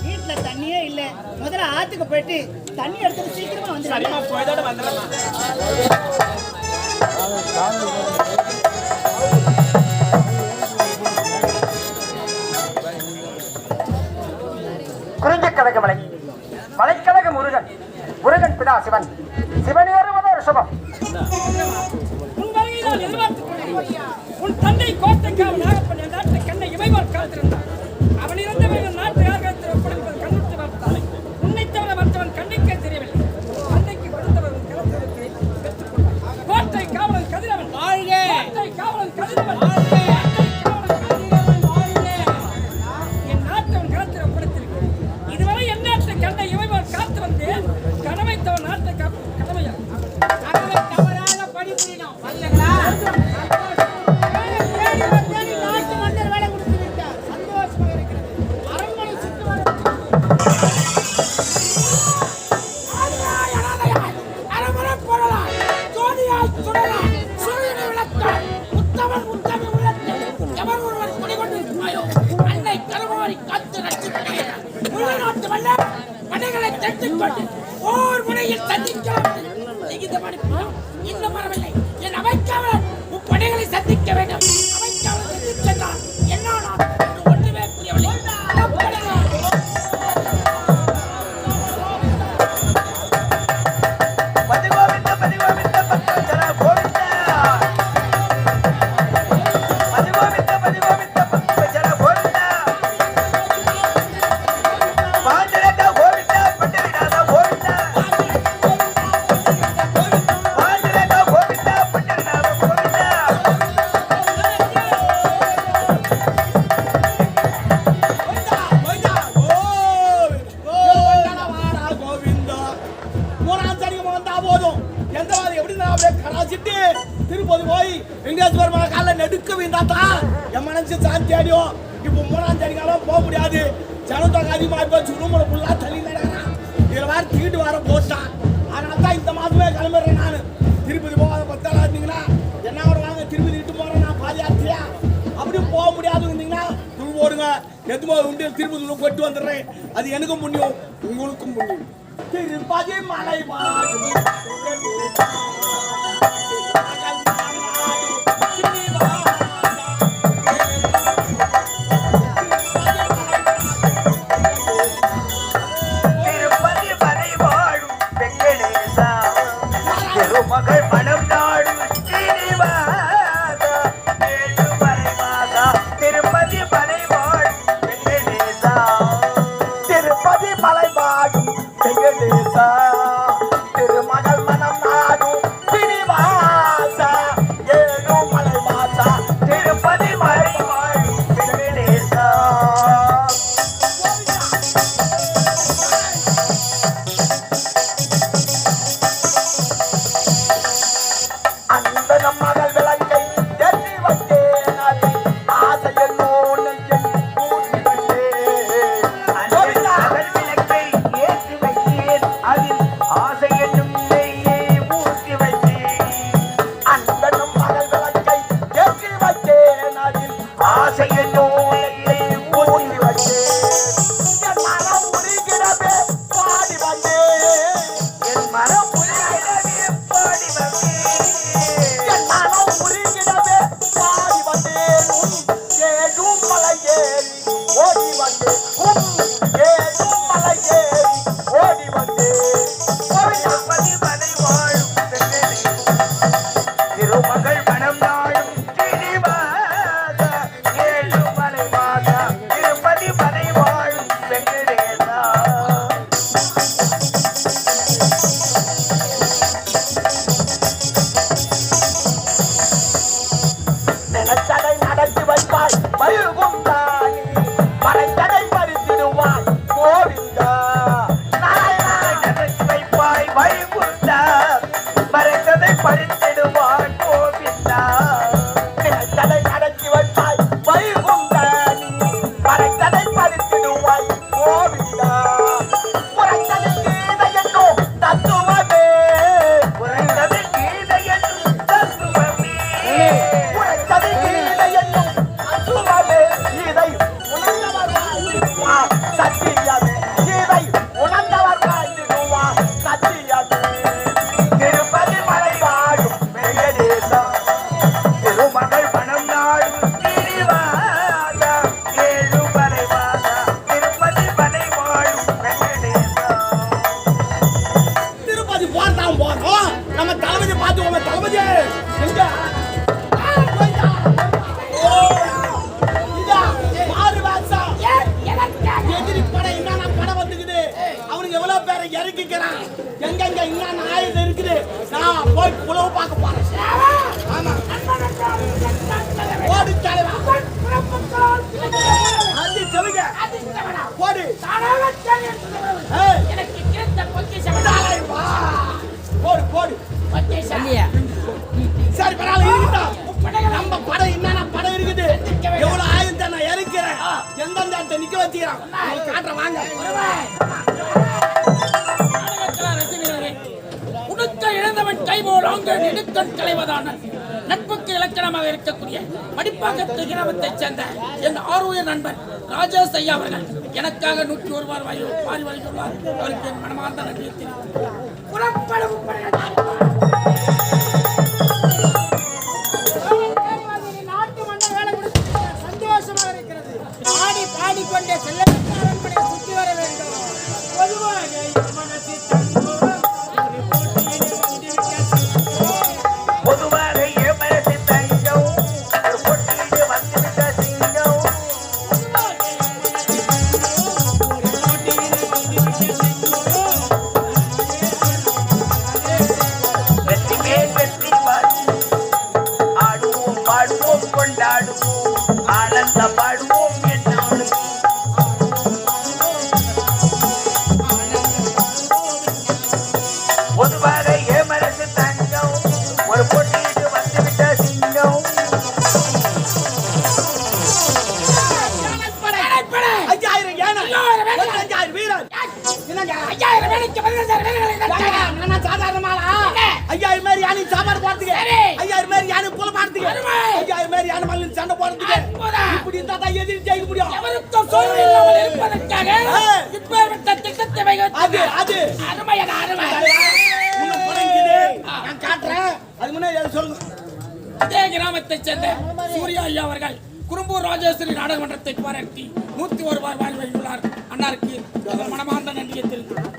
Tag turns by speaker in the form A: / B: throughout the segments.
A: வீட்டுல தண்ணியே இல்ல. முதல்ல ஆத்துக்கு போயிட்டு தண்ணி எடுத்துட்டு சீக்கிரமா வந்து
B: குறிஞ்சிக்கழக மலை மலைக்கழக முருகன் முருகன் பிதா சிவன் சிவனேறுவது ஒரு சுபம்.
C: உன் தந்தை கோட்டைக்காவல் நாகப்பன் என் நாட்டை கண்ணை இமைவால் காத்திருந்தான் அவன் இறந்தவர்கள் இந்த மணிப்புறம் இன்னும் வரவில்லை. என் அமைக்காவலன் முப்படைகளை சந்திக்க வேண்டும்.
D: அப்படியே கலாச்சிட்டு திருப்பதி போய் வெங்கடேஸ்வர மலை காலில் நெடுக்க வீந்தாத்தா என் மனசு சாந்தி அடியும். இப்போ மூணாம் காலம் போக முடியாது. ஜனத்தொகை அதிகமாக போச்சு. ரூமில் ஃபுல்லாக தள்ளி நடக்கிறான் இதில் வேறு தீட்டு வர போட்டான். அதனால தான் இந்த மாதமே கிளம்பிடுறேன் நான். திருப்பதி போகாத பத்தாளா இருந்தீங்கன்னா என்ன வருவாங்க திருப்பதி இட்டு போகிறேன் நான் பாதியாத்தியா அப்படியும் போக முடியாது இருந்தீங்கன்னா துள் போடுங்க. எதுமோ உண்டு திருப்பதி உள்ள போட்டு வந்துடுறேன். அது எனக்கும் புண்ணியம் உங்களுக்கும் புண்ணியம். திருப்பதி மலை மாடு
C: கைபோலாங்க நெடுக்கண் களைவதான நட்புக்கு இலக்கணமாக இருக்கக்கூடிய மடிப்பாக்கத்து கிராமத்தைச் சேர்ந்த என் ஆர்வய நண்பர் ராஜா சையா அவர்கள் எனக்காக நூற்றி ஒருவார் ரூபாய் பாரி வருகிறார் அவருக்கு என் மனமார்ந்த நன்றியை
D: தெரிவித்தார் எதிர்த்து சண்டை போறதுக்கு இப்படி இருந்தா தான் எதிர்த்து ஜெயிக்க முடியும்.
C: எவருக்கும் சோழ இல்லாமல் இருப்பதற்காக இப்பேற்பட்ட திட்டத்தை
D: அது அது.
C: அருமை
D: உன்னை குறைஞ்சது நான் காட்டுறேன். அது முன்னாடி சொல்லுங்க?
C: அதே கிராமத்தைச் சேர்ந்த சூர்யா ஐயா அவர்கள் குறும்பூர் ராஜேஸ்வரி நாடகமன்றத்தை பாராட்டி நூத்தி ஒரு ரூபாய் வாழ்வையுள்ளார் அண்ணாருக்கு மனமார்ந்த நன்றியை தெரிவித்துள்ளார்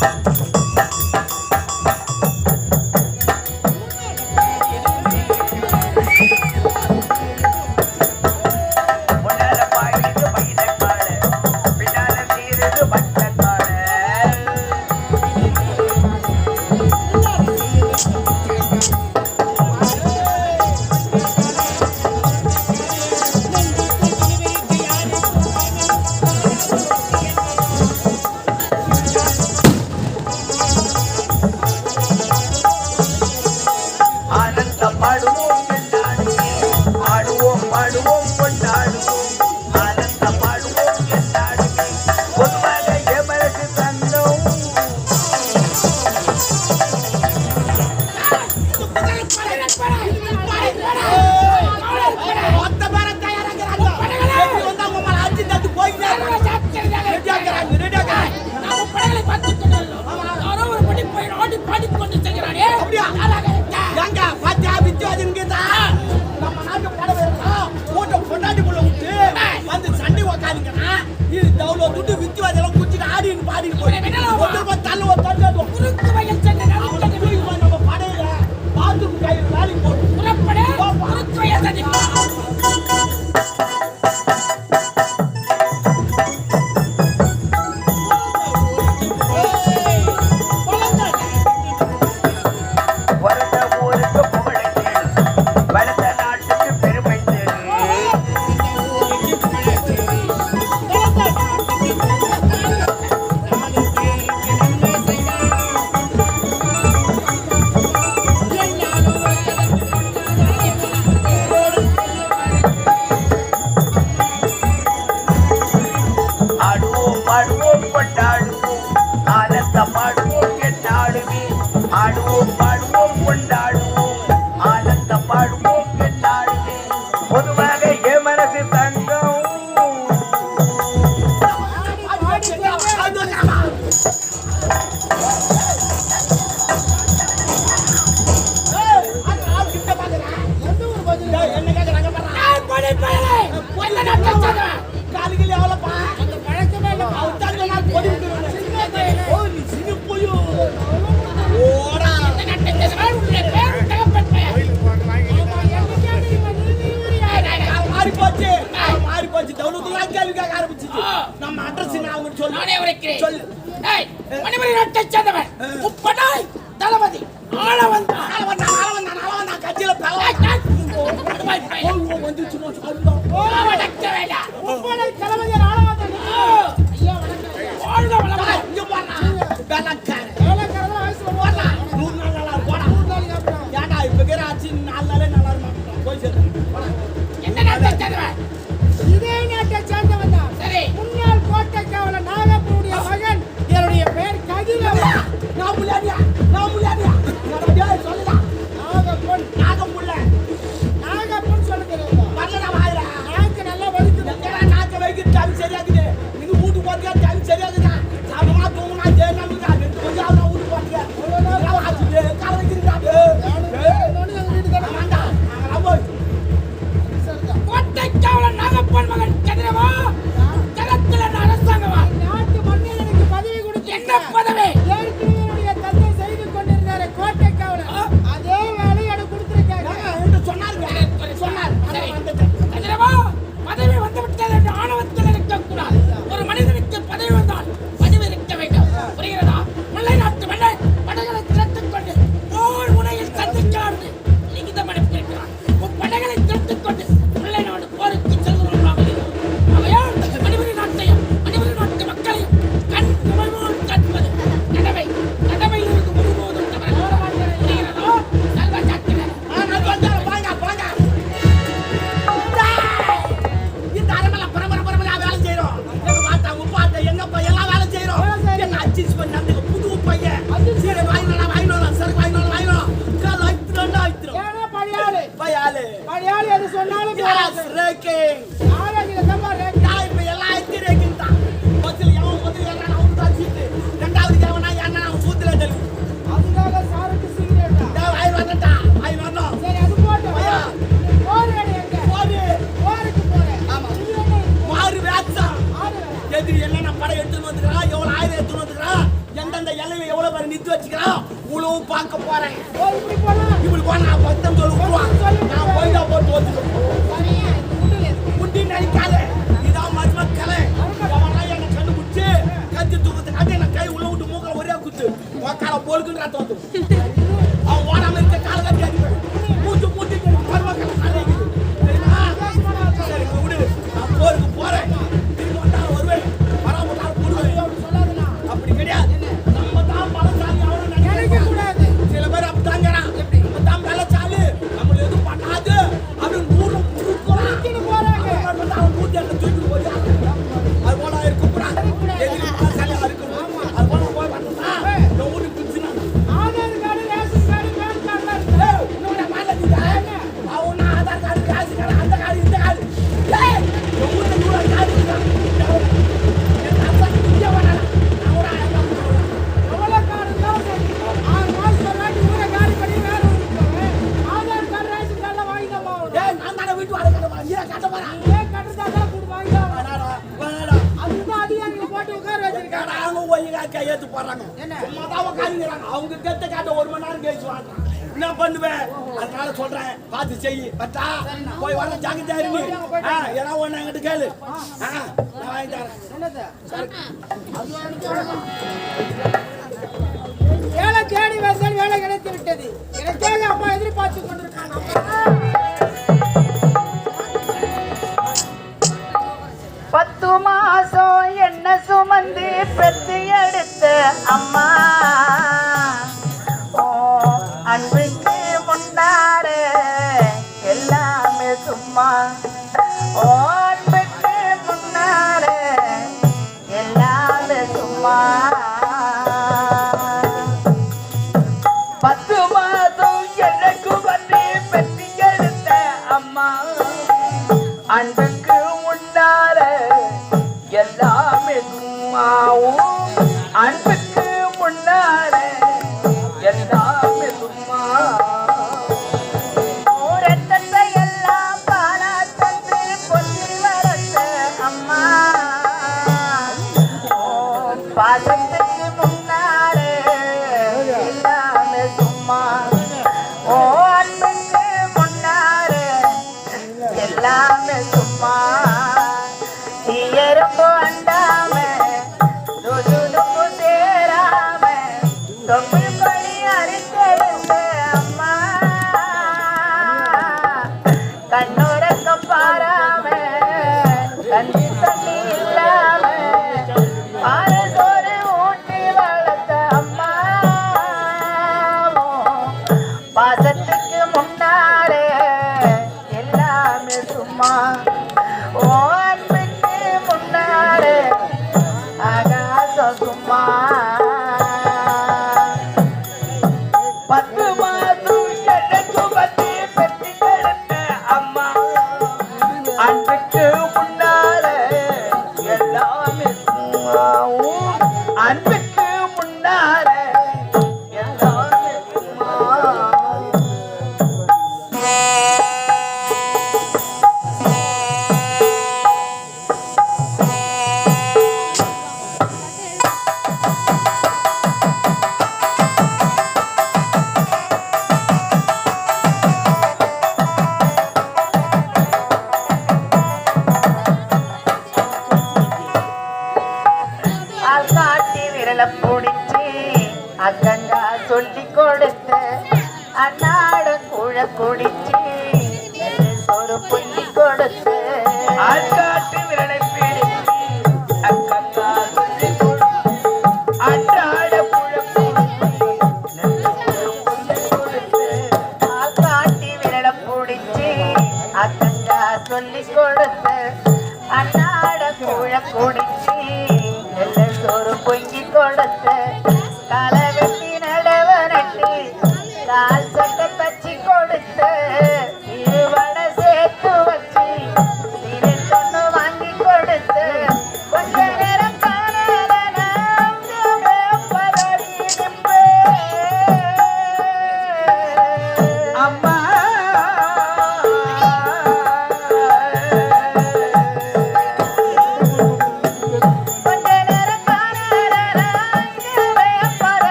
C: Thank you. படை
D: படை படை படை
C: வாழ்க வளமுடன் உறவு பார்க்க
A: போறேன். இப்படி போனா
D: நான் பக்தம் சொல்லுவான். நான் போயிட்டா போட்டு
A: ஒத்துக்கிறேன்
D: குட்டி நினைக்காத இதான் மரும கலை அவனா என்ன கண்டுபிடிச்சு கத்தி தூக்கத்தை கட்டி என்ன கை உள்ள விட்டு மூக்கல ஒரே குத்து. உக்கால போலுக்குன்ற தோத்து இருக்காங்க ஒய்யா ஏத்து போறாங்க சும்மா தான் உட்காந்துக்கிறாங்க அவங்க டெத்த காட்ட ஒரு மணி நேரம் கழிச்சு என்ன பண்ணுவேன் அதனால சொல்றேன். பார்த்து செய். பட்டா போய் வர ஜாக்கி இருக்கு ஏன்னா ஒண்ணு என்கிட்ட கேளு. நான் வாங்கி தரேன்.
A: வேலை தேடி வந்தால் வேலை கிடைத்து விட்டது. எனக்காக அப்பா எதிர்பார்த்து கொண்டிருக்காங்க.
E: பத்து மாசம் என்ன சுமந்து பெற்று எடுத்த அம்மா. ஓ அன்புக்கு முன்னார எல்லாமே சும்மா. ஓ